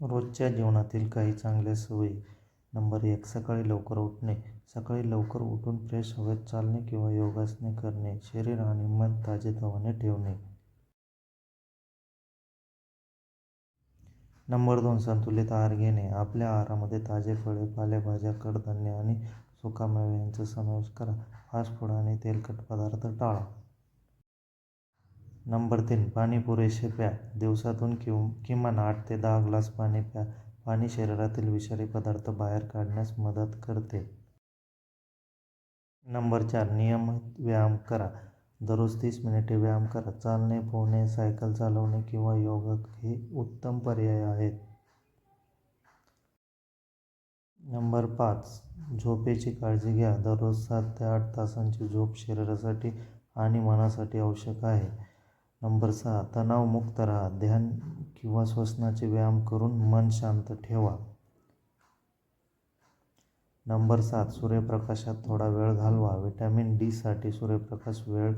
रोजच्या जीवनातील काही चांगल्या सवयी. नंबर एक सकाळी लवकर उठणे. सकाळी लवकर उठून फ्रेश हवेत चालणे किंवा योगासने करणे. शरीर आणि मन ताजेतवाने ठेवणे. नंबर दोन संतुलित आहार घेणे. आपल्या आहारामध्ये ताजे फळे पालेभाज्या कडधान्य आणि सुकामेव्यांचा समावेश करा. फास्ट फूड आणि तेलकट पदार्थ टाळा. नंबर तीन पाणी पुरेसे प्या. दिवसातून किव किमान आठ ते दहा ग्लास पाणी प्या. पाणी शरीरातील विषारी पदार्थ बाहेर काढण्यास मदत करते. नंबर चार नियमित व्यायाम करा. दररोज तीस मिनिटे व्यायाम करा. चालणे पोहणे सायकल चालवणे किंवा योग हे उत्तम पर्याय आहेत. नंबर पाच झोपेची काळजी घ्या. दररोज सात ते आठ तासांची झोप शरीरासाठी आणि मनासाठी आवश्यक आहे. नंबर सहा तणावमुक्त राहा. ध्यान किंवा श्वसनाचे व्यायाम करून मन शांत ठेवा. नंबर सात सूर्यप्रकाशात थोडा वेळ घालवा. विटॅमिन डीसाठी सूर्यप्रकाश वेळ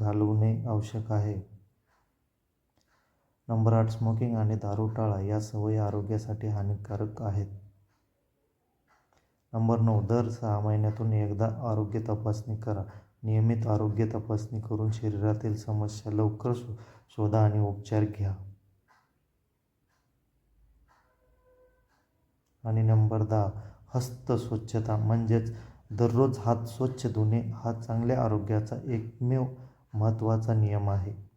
घालवणे आवश्यक आहे. नंबर आठ स्मोकिंग आणि दारू टाळा. या सवयी आरोग्यासाठी हानिकारक आहेत. नंबर नऊ दर सहा महिन्यातून एकदा आरोग्य तपासणी करा. नियमित आरोग्य तपासणी करून शरीरातील समस्या लवकर शो शोधा आणि उपचार घ्या. आणि नंबर दहा हस्त स्वच्छता म्हणजेच दररोज हात स्वच्छ धुणे हा चांगल्या आरोग्याचा एकमेव महत्त्वाचा नियम आहे.